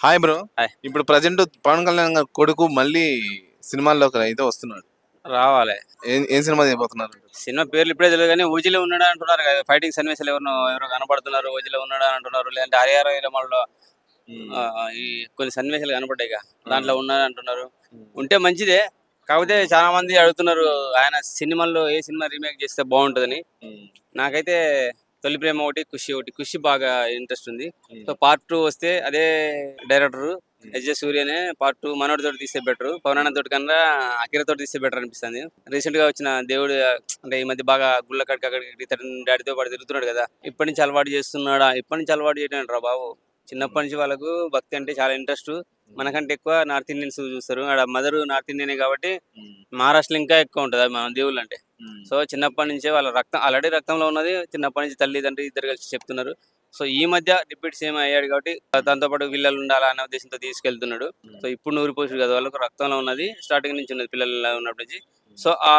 Hi bro hi. ఇప్పుడు present Pawan Kalyan గారి కొడుకు మళ్ళీ సినిమాల్లోకి అయితే వస్తున్నాడు. రావాలి. ఏం ఏం సినిమా చేయబోతున్నారు? సినిమా పేర్లు ఇప్పుడే తెలియదు కానీ ఓజీలో ఉన్నాడు అంటున్నారు కదా. ఫైటింగ్ సన్నివేశాలు ఎవరు ఎవరో కనబడుతున్నారు ఓజీలో ఉన్నాడు అంటున్నారు. లేదంటే హరిహర ఇరమల్లో ఈ కొన్ని సన్నివేశాలు కనపడ్డాయి ఇక. దాంట్లో ఉన్నాడు అంటున్నారు. ఉంటే మంచిదే. కాకపోతే చాలా మంది అడుగుతున్నారు ఆయన సినిమాల్లో ఏ సినిమా రీమేక్ చేస్తే బాగుంటుందని. నాకైతే తొలి ప్రేమ ఒకటి ఖుషి ఒకటి. ఖుషి బాగా ఇంట్రెస్ట్ ఉంది. సో పార్ట్ టూ వస్తే అదే డైరెక్టర్ ఎస్ జే సూర్యనే పార్ట్ టూ మనోడి తోటి తీస్తే బెటర్ పవనాన్న తోటి కన్నా అకిర తోటి తీస్తే బెటర్ అనిపిస్తుంది. రీసెంట్గా వచ్చిన దేవుడు అంటే ఈ మధ్య బాగా గుళ్ళ కడికి అక్కడికి డాడీతో పాటు తిరుగుతున్నాడు కదా. ఇప్పటి నుంచి అలవాటు చేస్తున్నాడా? ఇప్పటి నుంచి అలవాటు చేయడం రా బాబు. చిన్నప్పటి నుంచి వాళ్ళకు భక్తి అంటే చాలా ఇంట్రెస్ట్ మనకంటే ఎక్కువ నార్త్ ఇండియన్స్ చూస్తారు. ఆడ మదర్ నార్త్ ఇండియనే కాబట్టి మహారాష్ట్రలో ఇంకా ఎక్కువ ఉంటుంది. మన దేవుళ్ళు అంటే. సో చిన్నప్పటి నుంచే వాళ్ళ రక్తం ఆల్రెడీ రక్తంలో ఉన్నది చిన్నప్పటి నుంచి తల్లి తండ్రి ఇద్దరు కలిసి చెప్తున్నారు. సో ఈ మధ్య డిప్యూటీ సీఎం అయ్యాడు కాబట్టి తనతో పాటు పిల్లలు ఉండాలా అనే ఉద్దేశంతో తీసుకెళ్తున్నాడు. సో ఇప్పుడు నూరు పోషుడు కదా వాళ్ళకు రక్తంలో ఉన్నది స్టార్టింగ్ నుంచి ఉన్నది పిల్లలు ఉన్నప్పటి నుంచి. సో ఆ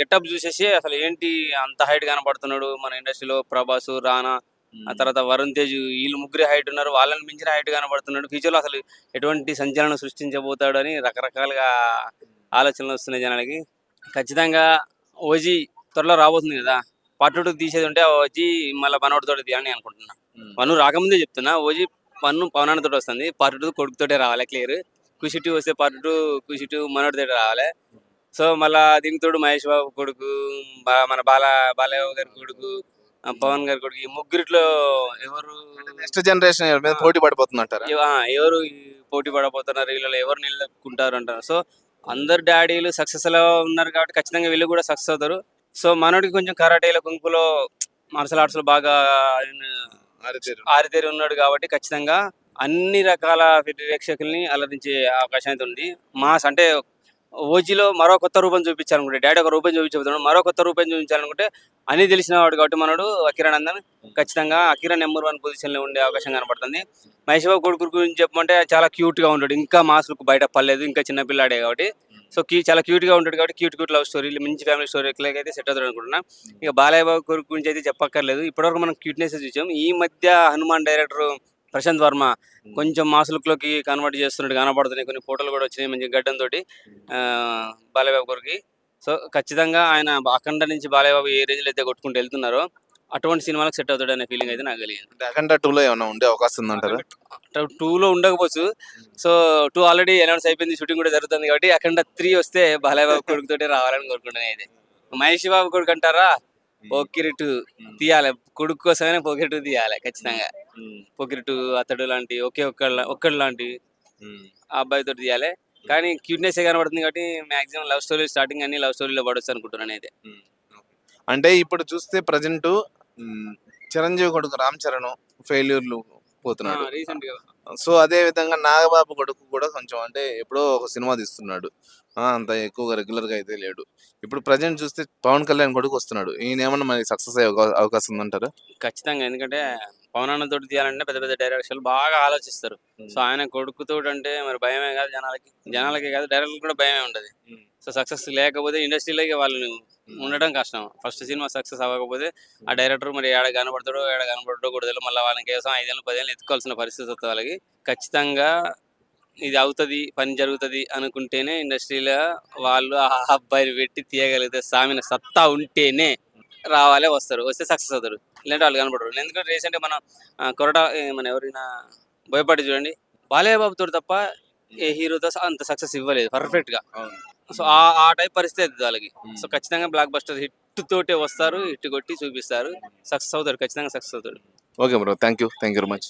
గెటప్ చూసేసి అసలు ఏంటి అంత హైట్ కనపడుతున్నాడు మన ఇండస్ట్రీలో? ప్రభాస్ రానా ఆ తర్వాత వరుణ్ తేజ్ వీళ్ళు ముగ్గురు హైట్ ఉన్నారు వాళ్ళని మించిన హైట్ కనబడుతున్నాడు ఫ్యూచర్లో అసలు ఎటువంటి సంచలనం సృష్టించబోతాడు అని రకరకాలుగా ఆలోచనలు వస్తున్నాయి జనాలకి. ఖచ్చితంగా ఓజీ త్వరలో రాబోతుంది కదా. పార్ట్ టూ తీసేది ఉంటే ఓజీ మళ్ళీ మనోడితో తీయాలని అనుకుంటున్నా. వన్ రాకముందే చెప్తున్నా ఓజీ వన్ పవనాన్నతో వస్తుంది. పార్ట్ టూ కొడుకుతోటే రావాలి క్లియర్ ఖుషి టూ వస్తే పార్ట్ టూ ఖుషి టూ మనోడితో రావాలి. సో మళ్ళా దీనికి తోడు మహేష్ బాబు కొడుకు బా- మన బాల బాలయ్య గారి కొడుకు పవన్ గారి కొడుకు ఈ ముగ్గురిట్లో ఎవరు? నెక్స్ట్ జనరేషన్ మీద పోటీ ఆ, ఎవరు పోటీ పడబోతున్నారు? వీళ్ళలో ఎవరు నిలదొక్కుంటారు అంటారు. సో అందరు డాడీలు సక్సెస్లో ఉన్నారు కాబట్టి ఖచ్చితంగా వీళ్ళు కూడా సక్సెస్ అవుతారు సో మనోడికి కొంచెం కరాటేలో కుంకులో మార్షల్ ఆర్ట్స్లో బాగా ఆరితేరు. ఆరితేరి ఉన్నాడు కాబట్టి ఖచ్చితంగా అన్ని రకాల ప్రేక్షకుల్ని అలరించే అవకాశం అయితే ఉంది మాస్ అంటే ఓజీలో మరో కొత్త రూపం చూపించాలనుకుంటే డాడీ ఒక రూపం చూపించబోతున్నాడు మరో కొత్త రూపం చూపించాలనుకుంటే అన్ని తెలిసిన వాడు కాబట్టి మనడు అకిరణ్ అందని ఖచ్చితంగా అకిరణ్ నెంబర్ వన్ పొజిషన్లో ఉండే అవకాశం కనబడుతుంది మహేష్ బాబు కొడుకు గురించి చెప్పమంటే చాలా క్యూట్గా ఉంటాడు. ఇంకా మాస్ బయట పర్లేదు ఇంకా చిన్నపిల్లాడే కాబట్టి. సో కీ చాలా క్యూట్గా ఉంటాడు కాబట్టి క్యూట్ క్యూట్ లవ్ స్టోరీ మంచి ఫ్యామిలీ స్టోరీ అయితే సెట్ అవుతాడు అనుకుంటున్నా. ఇక బాలయ్య బాబు కొడుకు గురించి అయితే చెప్పక్కర్లేదు. ఇప్పటివరకు మనం క్యూట్నెస్ చూసాం. ఈ మధ్య హనుమాన్ డైరెక్టర్ ప్రశాంత్ వర్మ కొంచెం మాస్ లుక్లోకి కన్వర్ట్ చేస్తున్నట్టు కనబడుతున్నాయి. కొన్ని ఫోటోలు కూడా వచ్చినాయి మంచి గడ్డంతో బాలయ్య బాబు కొడుకు సో ఖచ్చితంగా ఆయన అఖండ నుంచి బాలయ్య బాబు ఏ రేంజ్లో అయితే కొట్టుకుంటూ వెళ్తున్నారో అటువంటి సినిమాలకు సెట్ అవుతాడు అనే ఫీలింగ్ అయితే నాకు కలిగింది. అఖండ టూ లో ఏమైనా ఉండే అవకాశం ఉందంటారా? టూ లో ఉండకపోవచ్చు. సో టూ ఆల్రెడీ అనౌన్స్ అయిపోయింది షూటింగ్ కూడా జరుగుతుంది కాబట్టి అఖండ త్రీ వస్తే బాలయ్య బాబు కొడుకుతోటి రావాలని కోరుకుంటున్నాను అయితే. మహేష్ బాబు కొడుకు అంటారా? పోకిరి టూ తీయాలి. కొడుకు కోసమైనా పోకిరి టూ తీయాలి ఖచ్చితంగా. పోకిరి టూ అతడు లాంటి ఒకే ఒక్కడు ఒక్కడు లాంటి ఆ అబ్బాయితో తీయాలి. కానీ క్యూట్నెస్ కనబడుతుంది కాబట్టి మాక్సిమం లవ్ స్టోరీ స్టార్టింగ్ అన్ని లవ్ స్టోరీలో పడొచ్చు అనుకుంటున్నాను అయితే అంటే ఇప్పుడు చూస్తే ప్రజెంట్ చిరంజీవి కొడుకు రామ్ చరణ్ ఫెయిల్యూర్లు పోతున్నాడు రీసెంట్గా సో అదే విధంగా నాగబాబు కొడుకు కూడా కొంచెం అంటే ఎప్పుడో ఒక సినిమా తీస్తున్నాడు. అంత ఎక్కువగా రెగ్యులర్గా అయితే లేడు. ఇప్పుడు ప్రజెంట్ చూస్తే పవన్ కళ్యాణ్ కొడుకు వస్తున్నాడు. ఈయన ఏమన్నా మరి సక్సెస్ అయ్యే అవకా- అవకాశం ఉందంటారా? ఖచ్చితంగా. ఎందుకంటే పవన్ అన్న తోటి తీయాలంటే పెద్ద పెద్ద డైరెక్టర్లు బాగా ఆలోచిస్తారు. సో ఆయన కొడుకుతో అంటే మరి భయమే కాదు జనాలకి. జనాలకి కాదు డైరెక్టర్ కూడా భయమే ఉండదు సో సక్సెస్ లేకపోతే ఇండస్ట్రీలోకి వాళ్ళు ఉండడం కష్టం. ఫస్ట్ సినిమా సక్సెస్ అవ్వకపోతే ఆ డైరెక్టర్ మరి ఏడ కనబడతాడో ఏడ కనబడటో కూడా తెలియదు మళ్ళీ వాళ్ళకి కేసం ఐదేళ్ళు పదేళ్ళు ఎత్తుకోవాల్సిన పరిస్థితి వస్తుంది వాళ్ళకి. ఖచ్చితంగా ఇది అవుతుంది పని జరుగుతుంది అనుకుంటేనే ఇండస్ట్రీలో వాళ్ళు ఆ అబ్బాయిని పెట్టి తీయగలిగితే సామిన సత్తా ఉంటేనే రావాలే వస్తారు. వస్తే సక్సెస్ అవుతారు. ఇలాంటి వాళ్ళు కనబడరు. ఎందుకంటే రీసెంట్గా మనం కొరట మన ఎవరైనా భయపడి చూడండి. బాలయ్య బాబుతో తప్ప ఏ హీరోతో అంత సక్సెస్ ఇవ్వలేదు పర్ఫెక్ట్గా. సో ఆ ఆ టైప్ పరిస్థితి వాళ్ళకి. సో ఖచ్చితంగా బ్లాక్ బస్టర్ హిట్ తోటే వస్తారు హిట్ కొట్టి చూపిస్తారు. సక్సెస్ అవుతాడు ఖచ్చితంగా సక్సెస్ అవుతాడు. Okay bro thank you thank you very much